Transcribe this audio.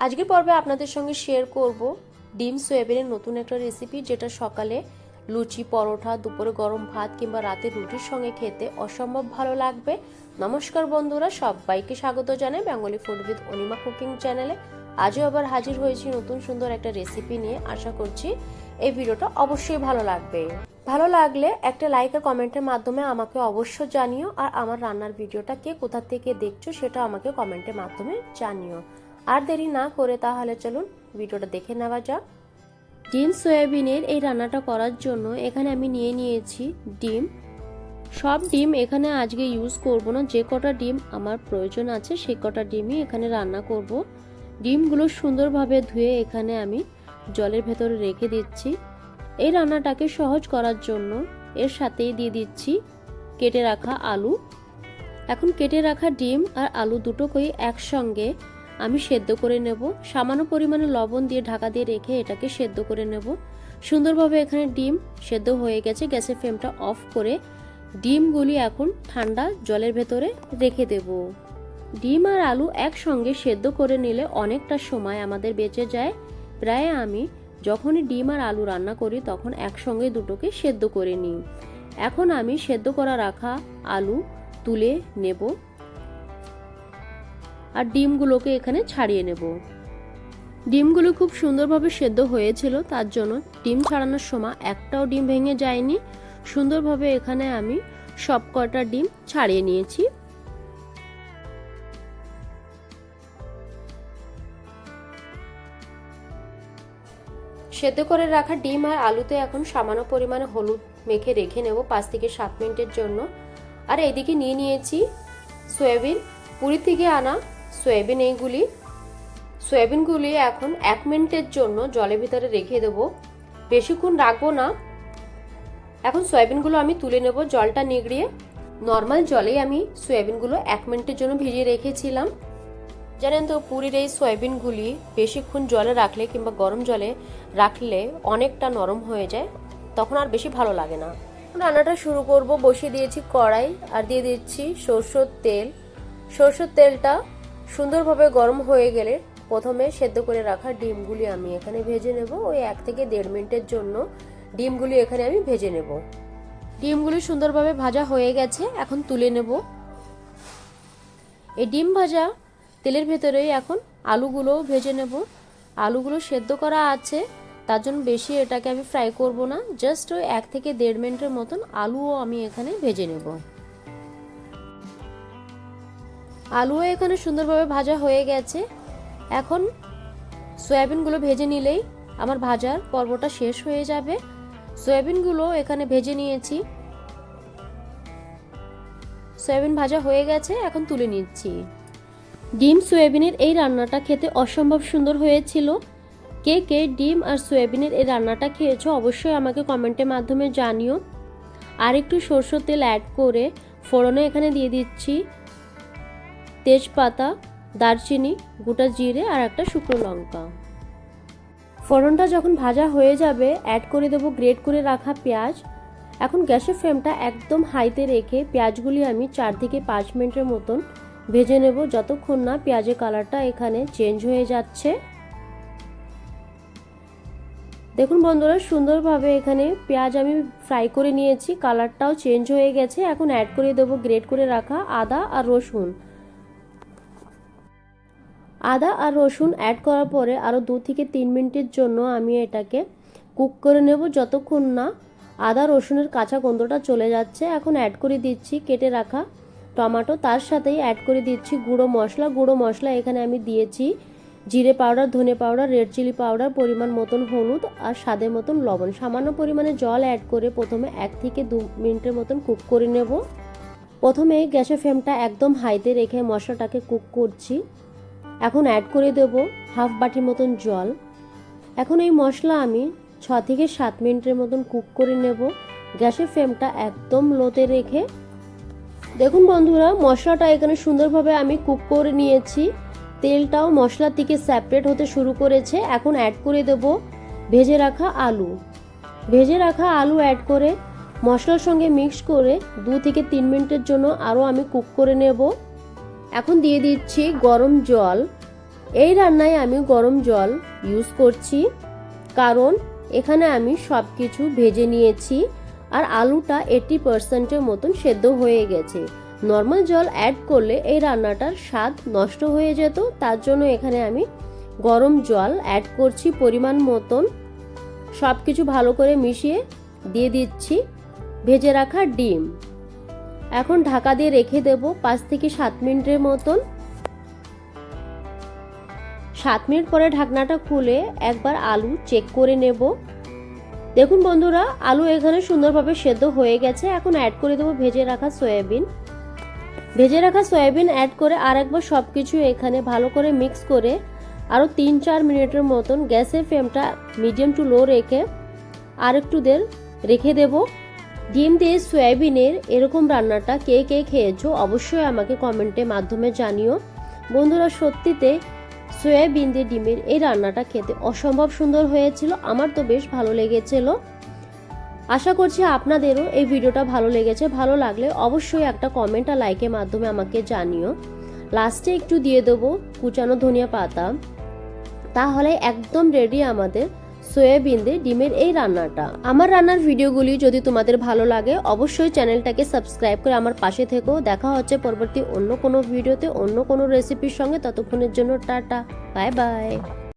আজকের পর্বে আপনাদের সঙ্গে শেয়ার করব ডিম সয়াবিনের নতুন একটা রেসিপি যেটা সকালে লুচি, পরোটা, দুপুরে গরম ভাত কিংবা রাতে রুটির সঙ্গে খেতে অসম্ভব ভালো লাগবে। নমস্কার বন্ধুরা, সবাইকে স্বাগত জানাই Bengali food with Anima cooking চ্যানেলে আজও আবার হাজির হয়েছি নতুন সুন্দর একটা রেসিপি নিয়ে। আশা করছি এই ভিডিওটা অবশ্যই ভালো লাগবে। ভালো লাগলে একটা লাইক আর কমেন্টের মাধ্যমে আমাকে অবশ্য জানিও আর আমার রান্নার ভিডিওটা কে কোথা থেকে দেখছ সেটা আমাকে কমেন্টের মাধ্যমে জানিও। আর দেরি না করে তাহলে চলুন ভিডিওটা দেখে নেওয়া যাক। ডিম, সয়াবিনের এই রান্নাটা করার জন্য এখানে আমি নিয়ে নিয়েছি ডিম। সব ডিম এখানে আজকে ইউজ করব না। যে কটা ডিম আমার প্রয়োজন আছে, সেই কটা ডিমই এখানে রান্না করব। ডিমগুলো সুন্দরভাবে ধুয়ে এখানে আমি জলের ভেতরে রেখে দিচ্ছি। এই রান্নাটাকে সহজ করার জন্য এর সাথেই দিয়ে দিচ্ছি কেটে রাখা আলু। এখন কেটে রাখা ডিম আর আলু দুটোকেই একসঙ্গে আমি সেদ্ধ করে নেব। সামান্য পরিমাণে লবণ দিয়ে ঢাকা দিয়ে রেখে এটাকে সেদ্ধ করে নেব। সুন্দরভাবে এখানে ডিম সেদ্ধ হয়ে গেছে। গ্যাসের ফ্লেমটা অফ করে ডিমগুলি এখন ঠান্ডা জলের ভেতরে রেখে দেব। ডিম আর আলু একসঙ্গে সেদ্ধ করে নিলে অনেকটা সময় আমাদের বেঁচে যায়। প্রায় আমি যখনই ডিম আর আলু রান্না করি তখন একসঙ্গে দুটোকে সেদ্ধ করে নিই। এখন আমি সেদ্ধ করা রাখা আলু তুলে নেব। আর ডিমগুলোকে এখানে ছাড়িয়ে নেব। ডিমগুলো খুব সুন্দরভাবে সেদ্ধ হয়েছিল, তার জন্য ডিম ছাড়ানোর সময় একটাও ডিম ভেঙে যায়নি। সুন্দরভাবে এখানে আমি সব কটা ডিম ছাড়িয়ে নিয়েছি। সেদ্ধ করে রাখা ডিম আর আলুতে এখন সামান্য পরিমাণে হলুদ মেখে রেখে নেব পাঁচ থেকে সাত মিনিটের জন্য। আর এদিকে নিয়ে নিয়েছি সয়াবিন পুরী থেকে আনা সয়াবিন এইগুলি। সয়াবিনগুলি এখন এক মিনিটের জন্য জলের ভিতরে রেখে দেবো। বেশিক্ষণ রাখব না। এখন সয়াবিনগুলো আমি তুলে নেব জলটা নিগড়িয়ে। নর্মাল জলেই আমি সয়াবিনগুলো এক মিনিটের জন্য ভিজিয়ে রেখেছিলাম। জানেন তো, পুরীর এই সয়াবিনগুলি বেশিক্ষণ জলে রাখলে কিংবা গরম জলে রাখলে অনেকটা নরম হয়ে যায়। তখন আর বেশি ভালো লাগে না। রান্নাটা শুরু করব। বসিয়ে দিয়েছি কড়াই আর দিয়ে দিচ্ছি সরষের তেল। সরষের তেলটা সুন্দরভাবে গরম হয়ে গেলে প্রথমে সেদ্ধ করে রাখা ডিমগুলি আমি এখানে ভেজে নেব। ওই এক থেকে দেড় মিনিটের জন্য ডিমগুলি এখানে আমি ভেজে নেব। ডিমগুলি সুন্দরভাবে ভাজা হয়ে গেছে, এখন তুলে নেব। এই ডিম ভাজা তেলের ভেতরেই এখন আলুগুলো ভেজে নেব। আলুগুলো সেদ্ধ করা আছে, তার জন্য বেশি এটাকে আমি ফ্রাই করব না। জাস্ট ওই এক থেকে দেড় মিনিটের মতন আলুও আমি এখানে ভেজে নেব। আলুও এখানে সুন্দরভাবে ভাজা হয়ে গেছে। এখন সয়াবিনগুলো ভেজে নিলেই আমার ভাজার পর্বটা শেষ হয়ে যাবে। সয়াবিনগুলো এখানে ভেজে নিয়েছি। সয়াবিন ভাজা হয়ে গেছে, এখন তুলে নিচ্ছি। ডিম সয়াবিনের এই রান্নাটা খেতে অসম্ভব সুন্দর হয়েছিল। কে কে ডিম আর সয়াবিনের এই রান্নাটা খেয়েছো অবশ্যই আমাকে কমেন্টের মাধ্যমে জানিও। আর একটু সরষের তেল অ্যাড করে ফোড়নে এখানে দিয়ে দিচ্ছি। তেজপাতা, দারচিনি, গোটা জিরে আর একটা শুকনো লঙ্কা। ফোড়নটা যখন ভাজা হয়ে যাবে অ্যাড করে দেবো গ্রেট করে রাখা পেঁয়াজ। এখন গ্যাসের ফ্লেমটা একদম হাইতে রেখে পেঁয়াজগুলি আমি চার থেকে পাঁচ মিনিটের মতন ভেজে নেব যতক্ষণ না পেঁয়াজের কালারটা এখানে চেঞ্জ হয়ে যাচ্ছে। দেখুন বন্ধুরা, সুন্দরভাবে এখানে পেঁয়াজ আমি ফ্রাই করে নিয়েছি কালারটাও চেঞ্জ হয়ে গেছে। এখন অ্যাড করে দেবো গ্রেট করে রাখা আদা আর রসুন। আদা আর রসুন অ্যাড করার পরে আরও দু থেকে তিন মিনিটের জন্য আমি এটাকে কুক করে নেব। যতক্ষণ না আদা, রসুনের কাঁচা গন্ধটা চলে যাচ্ছে, এখন অ্যাড করে দিচ্ছি কেটে রাখা টমেটো। তার সাথেই অ্যাড করে দিচ্ছি গুঁড়ো মশলা। গুঁড়ো মশলা এখানে আমি দিয়েছি জিরে পাউডার, ধনে পাউডার রেড চিলি পাউডার পরিমাণ মতন হলুদ আর স্বাদের মতন লবণ। সামান্য পরিমাণে জল অ্যাড করে প্রথমে এক থেকে দু মিনিটের মতন কুক করে নেব। প্রথমে গ্যাসের ফ্লেমটা একদম হাইতে রেখে মশলাটাকে কুক করছি। এখন অ্যাড করে দেব হাফ বাটির মতন জল। এখন এই মশলা আমি ছ থেকে সাত মিনিটের মতন কুক করে নেব। গ্যাসের ফ্লেমটা একদম লোতে রেখে। দেখুন বন্ধুরা, মশলাটা এখানে সুন্দরভাবে আমি কুক করে নিয়েছি। তেলটাও মশলার থেকে সেপারেট হতে শুরু করেছে। এখন অ্যাড করে দেব ভেজে রাখা আলু। ভেজে রাখা আলু অ্যাড করে মশলার সঙ্গে মিক্স করে দু থেকে তিন মিনিটের জন্য আরও আমি কুক করে নেব। এখন দিয়ে দিচ্ছি গরম জল। এই রান্নায় আমি গরম জল ইউজ করছি, কারণ এখানে আমি সব কিছু ভেজে নিয়েছি আর আলুটা এইটি পার্সেন্টের মতন সেদ্ধ হয়ে গেছে। নর্মাল জল অ্যাড করলে এই রান্নাটার স্বাদ নষ্ট হয়ে যেত, তার জন্য এখানে আমি গরম জল অ্যাড করছি পরিমাণ মতন। সব কিছু ভালো করে মিশিয়ে দিয়ে দিচ্ছি ভেজে রাখা ডিম। এখন ঢাকা দিয়ে রেখে দেব পাঁচ থেকে সাত মিনিটের মতন। সাত মিনিট পরে ঢাকনাটা খুলে একবার আলু চেক করে নেব। দেখুন বন্ধুরা, আলু এখানে সুন্দরভাবে সেদ্ধ হয়ে গেছে। এখন অ্যাড করে দেবো ভেজে রাখা সয়াবিন। ভেজে রাখা সয়াবিন অ্যাড করে আর একবার সব কিছু এখানে ভালো করে মিক্স করে আরও তিন চার মিনিটের মতন গ্যাসের ফ্লেমটা মিডিয়াম টু লো রেখে আর একটু দের রেখে দেব। ডিম দিয়ে সয়াবিনের এরকম রান্নাটা কে কে খেয়েছো অবশ্যই আমাকে কমেন্টের মাধ্যমে জানিও। বন্ধুরা, সত্যিতে সয়াবিন দিয়ে ডিমের এই রান্নাটা খেতে অসম্ভব সুন্দর হয়েছিল, আমার তো বেশ ভালো লেগেছিল। আশা করছি আপনাদেরও এই ভিডিওটা ভালো লেগেছে, ভালো লাগলে অবশ্যই একটা কমেন্ট আর লাইকের মাধ্যমে আমাকে জানিও। লাস্টে একটু দিয়ে দেবো কুচানো ধনিয়া পাতা। তাহলে একদম রেডি আমাদের সয়াবিন দিয়ে ডিমের এই রান্নাটা। আমার রান্নার ভিডিওগুলি যদি তোমাদের ভালো লাগে, অবশ্যই চ্যানেলটাকে সাবস্ক্রাইব করে আমার পাশে থেকো। দেখা হচ্ছে পরবর্তী অন্য কোনো ভিডিওতে, অন্য কোনো রেসিপির সঙ্গে। ততক্ষণের জন্য টাটা, বাই বাই।